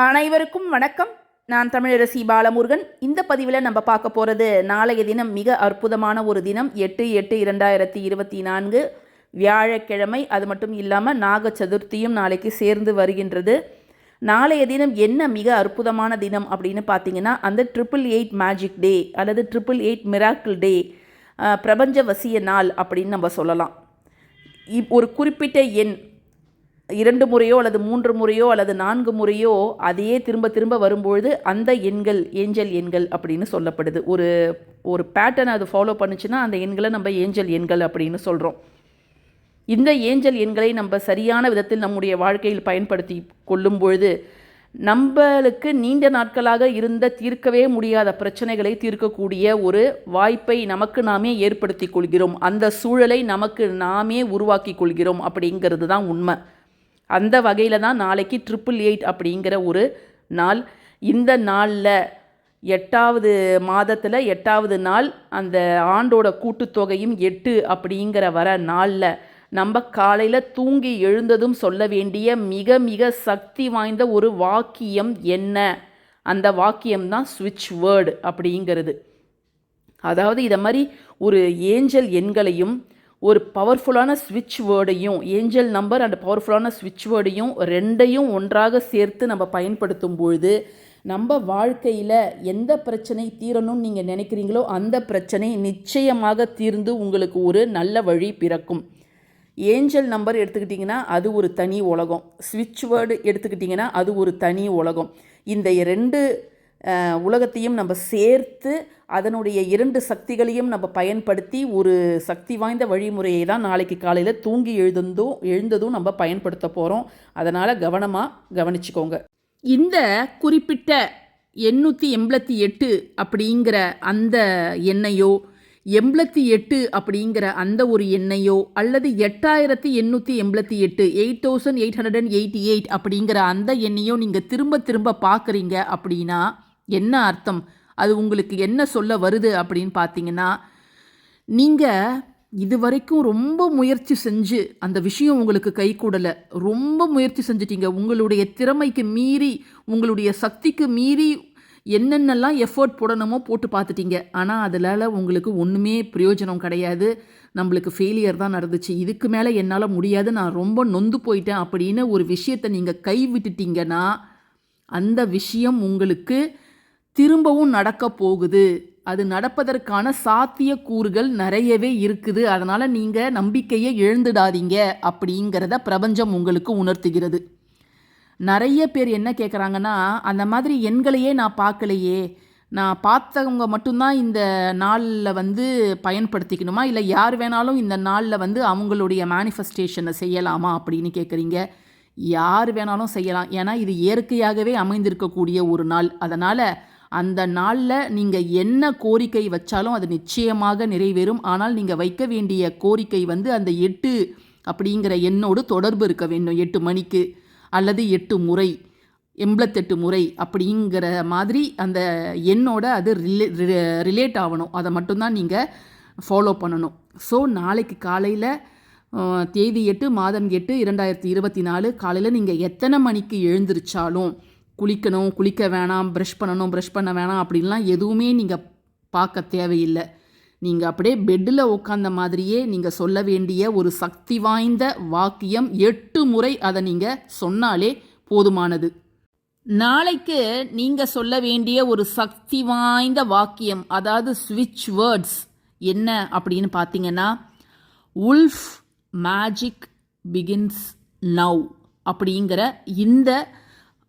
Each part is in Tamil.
அனைவருக்கும் வணக்கம். நான் தமிழரசி பாலமுருகன். இந்த பதிவில் நம்ம பார்க்க போகிறது நாளைய தினம் மிக அற்புதமான ஒரு தினம். எட்டு எட்டு இரண்டாயிரத்தி இருபத்தி நான்கு வியாழக்கிழமை. அது மட்டும் இல்லாமல் நாக சதுர்த்தியும் நாளைக்கு சேர்ந்து வருகின்றது. நாளைய தினம் என்ன மிக அற்புதமான தினம் அப்படின்னு பார்த்தீங்கன்னா அந்த ட்ரிபிள் எயிட் மேஜிக் டே அல்லது ட்ரிபிள் எயிட் மிராக்கிள் டே பிரபஞ்ச வசிய நாள் அப்படின்னு நம்ம சொல்லலாம். இப் ஒரு குறிப்பிட்ட எண் இரண்டு முறையோ அல்லது மூன்று முறையோ அல்லது நான்கு முறையோ அதையே திரும்ப திரும்ப வரும்பொழுது அந்த எண்கள் ஏஞ்சல் எண்கள் அப்படின்னு சொல்லப்படுது. ஒரு ஒரு பேட்டர்ன் அது ஃபாலோ பண்ணுச்சுன்னா அந்த எண்களை நம்ம ஏஞ்சல் எண்கள் அப்படின்னு சொல்கிறோம் இந்த ஏஞ்சல் எண்களை நம்ம சரியான விதத்தில் நம்முடைய வாழ்க்கையில் பயன்படுத்தி கொள்ளும் பொழுது நம்மளுக்கு நீண்ட நாட்களாக இருந்த தீர்க்கவே முடியாத பிரச்சனைகளை தீர்க்கக்கூடிய ஒரு வாய்ப்பை நமக்கு நாமே ஏற்படுத்தி கொள்கிறோம். அந்த சூழலை நமக்கு நாமே உருவாக்கி கொள்கிறோம் அப்படிங்கிறது தான் உண்மை. அந்த வகையில் தான் நாளைக்கு ட்ரிபிள் எயிட் அப்படிங்கிற ஒரு நாள். இந்த நாளில் எட்டாவது மாதத்தில் எட்டாவது நாள் அந்த ஆண்டோட கூட்டுத்தொகையும் எட்டு அப்படிங்கிற வர நாளில் நம்ம காலையில் தூங்கி எழுந்ததும் சொல்ல வேண்டிய மிக மிக சக்தி வாய்ந்த ஒரு வாக்கியம் என்ன? அந்த வாக்கியம் தான் ஸ்விட்ச் வேர்டு அப்படிங்கிறது. அதாவது இதை மாதிரி ஒரு ஏஞ்சல் எண்களையும் ஒரு பவர்ஃபுல்லான ஸ்விட்ச் வேர்டையும் ஏஞ்சல் நம்பர் அண்ட் பவர்ஃபுல்லான ஸ்விட்ச் வேர்டையும் ரெண்டையும் ஒன்றாக சேர்த்து நம்ம பயன்படுத்தும் பொழுது நம்ம வாழ்க்கையில் எந்த பிரச்சனை தீரணும்னு நீங்கள் நினைக்கிறீங்களோ அந்த பிரச்சனை நிச்சயமாக தீர்ந்து உங்களுக்கு ஒரு நல்ல வழி பிறக்கும். ஏஞ்சல் நம்பர் எடுத்துக்கிட்டிங்கன்னா அது ஒரு தனி உலகம். ஸ்விட்ச் வேர்டு எடுத்துக்கிட்டிங்கன்னா அது ஒரு தனி உலகம். இந்த ரெண்டு உலகத்தையும் நம்ம சேர்த்து அதனுடைய இரண்டு சக்திகளையும் நம்ம பயன்படுத்தி ஒரு சக்தி வாய்ந்த வழிமுறையை தான் நாளைக்கு காலையில் தூங்கி எழுந்ததும் எழுந்ததும் நம்ம பயன்படுத்த போகிறோம் அதனால் கவனமாக கவனிச்சுக்கோங்க. இந்த குறிப்பிட்ட எண்ணூற்றி எண்பத்தி எட்டு அப்படிங்கிற அந்த எண்ணையோ எண்பத்தி எட்டு அப்படிங்கிற அந்த ஒரு எண்ணையோ அல்லது எட்டாயிரத்தி எண்ணூற்றி எண்பத்தி எட்டு eight thousand eight hundred and eighty eight அப்படிங்கிற அந்த எண்ணையோ நீங்கள் திரும்ப திரும்ப பார்க்குறீங்க அப்படின்னா என்ன அர்த்தம்? அது உங்களுக்கு என்ன சொல்ல வருது அப்படின்னு பார்த்தீங்கன்னா நீங்கள் இது வரைக்கும் ரொம்ப முயற்சி செஞ்சு அந்த விஷயம் உங்களுக்கு கை கூடலை. ரொம்ப முயற்சி செஞ்சிட்டீங்க. உங்களுடைய திறமைக்கு மீறி உங்களுடைய சக்திக்கு மீறி என்னென்னலாம் எஃபர்ட் போடணுமோ போட்டு பார்த்துட்டீங்க. ஆனால் அதனால் உங்களுக்கு ஒன்றுமே பிரயோஜனம் கிடையாது. நம்மளுக்கு ஃபெயிலியர் தான் நடந்துச்சு. இதுக்கு மேலே என்னால் முடியாது. நான் ரொம்ப நொந்து போயிட்டேன் அப்படின்னு ஒரு விஷயத்தை நீங்கள் கை விட்டுட்டீங்கன்னா அந்த விஷயம் உங்களுக்கு திரும்பவும் நடக்க போகுது. அது நடப்பதற்கான சாத்திய கூறுகள் நிறையவே இருக்குது. அதனால் நீங்கள் நம்பிக்கையை எழுந்துடாதீங்க அப்படிங்கிறத பிரபஞ்சம் உங்களுக்கு உணர்த்துகிறது. நிறைய பேர் என்ன கேட்குறாங்கன்னா அந்த மாதிரி எண்களையே நான் பார்க்கலையே. நான் பார்த்தவங்க மட்டும்தான் இந்த நாளில் வந்து பயன்படுத்திக்கணுமா? இல்லை யார் வேணாலும் இந்த நாளில் வந்து அவங்களுடைய மேனிஃபெஸ்டேஷனை செய்யலாமா அப்படின்னு கேட்குறீங்க யார் வேணாலும் செய்யலாம். ஏன்னா இது இயற்கையாகவே அமைந்திருக்கக்கூடிய ஒரு நாள். அதனால் அந்த நாளில் நீங்கள் என்ன கோரிக்கை வச்சாலும் அது நிச்சயமாக நிறைவேறும். ஆனால் நீங்கள் வைக்க வேண்டிய கோரிக்கை வந்து அந்த எட்டு அப்படிங்கிற எண்ணோடு தொடர்பு இருக்க வேண்டும். எட்டு மணிக்கு அல்லது எட்டு முறை எண்பத்தெட்டு முறை அப்படிங்கிற மாதிரி அந்த எண்ணோட அது ரிலே ரிலேட் ஆகணும். அதை மட்டும்தான் நீங்கள் ஃபாலோ பண்ணணும். ஸோ நாளைக்கு காலையில் தேதி எட்டு மாதம் எட்டு இரண்டாயிரத்தி இருபத்தி நாலு காலையில் நீங்கள் எத்தனை மணிக்கு எழுந்திருச்சாலும் குளிக்கணும் குளிக்க வேணாம் ப்ரஷ் பண்ணணும் ப்ரஷ் பண்ண வேணாம் அப்படின்லாம் எதுவுமே நீங்கள் பார்க்க தேவையில்லை. நீங்கள் அப்படியே பெட்டில் உட்காந்த மாதிரியே நீங்கள் சொல்ல வேண்டிய ஒரு சக்தி வாய்ந்த வாக்கியம் எட்டு முறை அதை நீங்கள் சொன்னாலே போதுமானது. நாளைக்கு நீங்கள் சொல்ல வேண்டிய ஒரு சக்தி வாய்ந்த வாக்கியம் அதாவது ஸ்விட்ச் வேர்ட்ஸ் என்ன அப்படின்னு பார்த்தீங்கன்னா உல்ஃப் மேஜிக் பிகின்ஸ் நவ் அப்படிங்கிற இந்த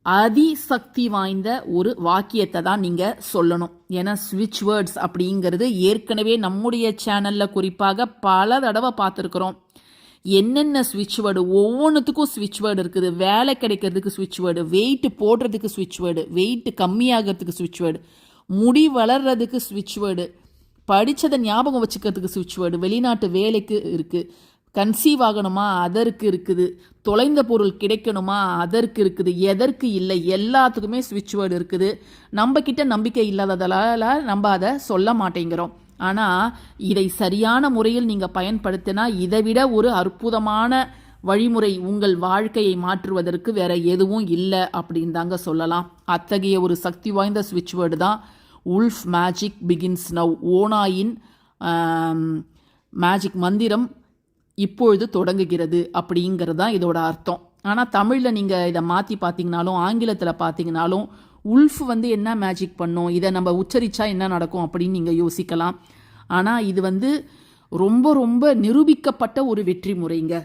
அதிசக்தி வாய்ந்த ஒரு வாக்கியத்தை தான் நீங்கள் சொல்லணும். ஏன்னா ஸ்விட்ச் வேர்ட்ஸ் அப்படிங்கிறது ஏற்கனவே நம்முடைய சேனலில் குறிப்பாக பல தடவை பார்த்துருக்குறோம். என்னென்ன ஸ்விட்ச் வேர்டு ஒவ்வொன்றுத்துக்கும் ஸ்விட்ச் வேர்டு இருக்குது. வேலை கிடைக்கிறதுக்கு ஸ்விட்ச் வேர்டு வெயிட் போடுறதுக்கு ஸ்விட்ச் வேர்டு வெயிட் கம்மியாகிறதுக்கு ஸ்விட்ச் வேர்டு முடி வளர்றதுக்கு ஸ்விட்ச் வேர்டு படித்ததை ஞாபகம் வச்சுக்கிறதுக்கு ஸ்விட்ச் வேர்டு வெளிநாட்டு வேலைக்கு இருக்குது கன்சீவ் ஆகணுமா? அதற்கு இருக்குது. தொலைந்த பொருள் கிடைக்கணுமா? அதற்கு இருக்குது. எதற்கு இல்லை? எல்லாத்துக்குமே ஸ்விட்ச் வேர்டு இருக்குது. நம்ம கிட்ட நம்பிக்கை இல்லாததால் நம்ம அதை சொல்ல மாட்டேங்கிறோம். ஆனால் இதை சரியான முறையில் நீங்கள் பயன்படுத்தினா இதை விட ஒரு அற்புதமான வழிமுறை உங்கள் வாழ்க்கையை மாற்றுவதற்கு வேற எதுவும் இல்லை அப்படின்னு தாங்க சொல்லலாம். அத்தகைய ஒரு சக்தி வாய்ந்த ஸ்விட்ச் வேர்டு தான் உல்ஃப் மேஜிக் பிகின்ஸ் நவ் ஓனாயின் மேஜிக் மந்திரம் இப்பொழுது தொடங்குகிறது அப்படிங்கிறது தான் இதோட அர்த்தம். ஆனால் தமிழில் நீங்கள் இதை மாற்றி பார்த்தீங்கனாலும் ஆங்கிலத்தில் பார்த்தீங்கனாலும் உல்ஃப் வந்து என்ன மேஜிக் பண்ணும் இதை நம்ம உச்சரித்தா என்ன நடக்கும் அப்படின்னு நீங்கள் யோசிக்கலாம். ஆனால் இது வந்து ரொம்ப ரொம்ப நிரூபிக்கப்பட்ட ஒரு வெற்றி முறைங்க.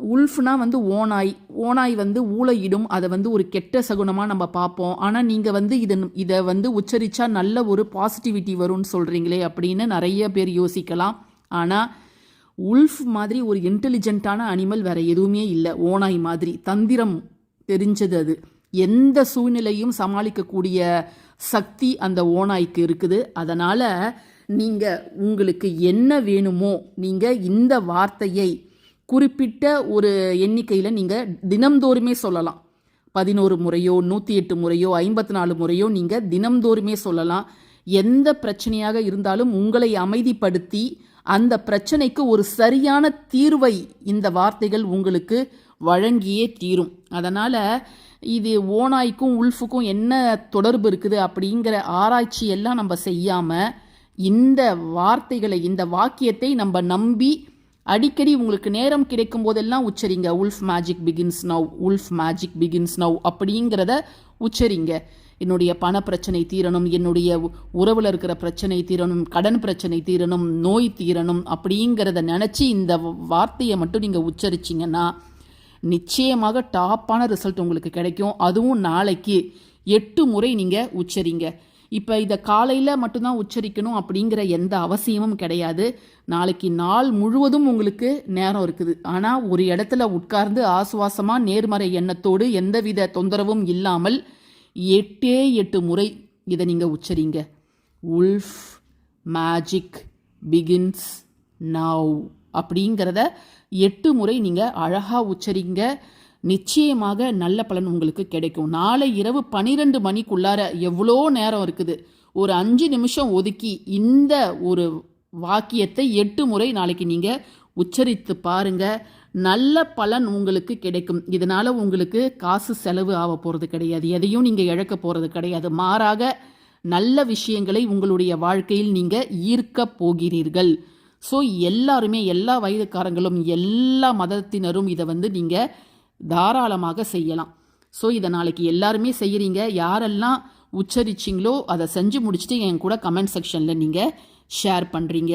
உல்ஃப்னா வந்து ஓனாய் ஓனாய் வந்து ஊழையிடும் அதை வந்து ஒரு கெட்ட சகுனமாக நம்ம பார்ப்போம். ஆனால் நீங்கள் வந்து இதன் இதை வந்து உச்சரித்தா நல்ல ஒரு பாசிட்டிவிட்டி வரும்னு சொல்கிறீங்களே அப்படின்னு நிறைய பேர் யோசிக்கலாம். ஆனால் உல்ஃப் மாதிரி ஒரு இன்டெலிஜென்ட்டான அனிமல் வேற எதுவுமே இல்லை. ஓனாய் மாதிரி. தந்திரம் தெரிஞ்சது அது. எந்த சூழ்நிலையும் சமாளிக்கக்கூடிய சக்தி அந்த ஓனாய்க்கு இருக்குது. அதனால் நீங்கள் உங்களுக்கு என்ன வேணுமோ நீங்கள் இந்த வார்த்தையை குறிப்பிட்ட ஒரு எண்ணிக்கையில் நீங்கள் தினம்தோறுமே சொல்லலாம். பதினோரு முறையோ நூற்றி எட்டு முறையோ ஐம்பத்தி நாலு முறையோ நீங்கள் தினம்தோறுமே சொல்லலாம். எந்த பிரச்சனையாக இருந்தாலும் உங்களை அமைதிப்படுத்தி அந்த பிரச்சனைக்கு ஒரு சரியான தீர்வை இந்த வார்த்தைகள் உங்களுக்கு வழங்கியே தீரும். அதனால் இது ஓனாய்க்கும் உல்ஃபுக்கும் என்ன தொடர்பு இருக்குது அப்படிங்கிற ஆராய்ச்சி எல்லாம் நம்ம செய்யாமல் இந்த வார்த்தைகளை இந்த வாக்கியத்தை நம்ம நம்பி அடிக்கடி உங்களுக்கு நேரம் கிடைக்கும் போதெல்லாம் உச்சரிங்க. Wolf magic begins now wolf magic begins now அப்படிங்கிறத உச்சரிங்க. என்னுடைய பண பிரச்சனை தீரணும் என்னுடைய உறவில் இருக்கிற பிரச்சனை தீரணும் கடன் பிரச்சனை தீரணும் நோய் தீரணும் அப்படிங்கிறத நினச்சி இந்த வார்த்தையை மட்டும் நீங்கள் உச்சரிச்சிங்கன்னா நிச்சயமாக டாப்பான ரிசல்ட் உங்களுக்கு கிடைக்கும். அதுவும் நாளைக்கு. எட்டு முறை நீங்கள் உச்சரிங்க. இப்போ இதை காலையில் மட்டும்தான் உச்சரிக்கணும் அப்படிங்கிற எந்த அவசியமும் கிடையாது. நாளைக்கு நாள் முழுவதும் உங்களுக்கு நேரம் இருக்குது. ஆனால் ஒரு இடத்துல உட்கார்ந்து ஆசுவாசமாக நேர்மறை எண்ணத்தோடு எந்தவித தொந்தரவும் இல்லாமல் எட்டே எட்டு முறை இதை நீங்கள் உச்சரிங்க. உல்ஃப் மேஜிக் பிகின்ஸ் நவ் அப்படிங்கிறத எட்டு முறை நீங்கள் அழகாக உச்சரிங்க. நிச்சயமாக நல்ல பலன் உங்களுக்கு கிடைக்கும். நாளை இரவு பனிரெண்டு மணிக்குள்ளார எவ்வளோ நேரம் இருக்குது? ஒரு அஞ்சு நிமிஷம் ஒதுக்கி இந்த ஒரு வாக்கியத்தை எட்டு முறை நாளைக்கு நீங்கள் உச்சரித்து பாருங்க. நல்ல பலன் உங்களுக்கு கிடைக்கும். இதனால் உங்களுக்கு காசு செலவு ஆக போகிறது கிடையாது. எதையும் நீங்கள் இழக்க போகிறது கிடையாது. மாறாக நல்ல விஷயங்களை உங்களுடைய வாழ்க்கையில் நீங்கள் ஈர்க்க போகிறீர்கள். ஸோ எல்லாருமே எல்லா வயதுக்காரங்களும் எல்லா மதத்தினரும் இதை வந்து நீங்கள் தாராளமாக செய்யலாம். ஸோ இதை நாளைக்கு எல்லாருமே செய்கிறீங்க யாரெல்லாம் உச்சரிச்சிங்களோ அதை செஞ்சு முடிச்சுட்டு என் கூட கமெண்ட் செக்ஷனில் நீங்கள் ஷேர் பண்ணுறீங்க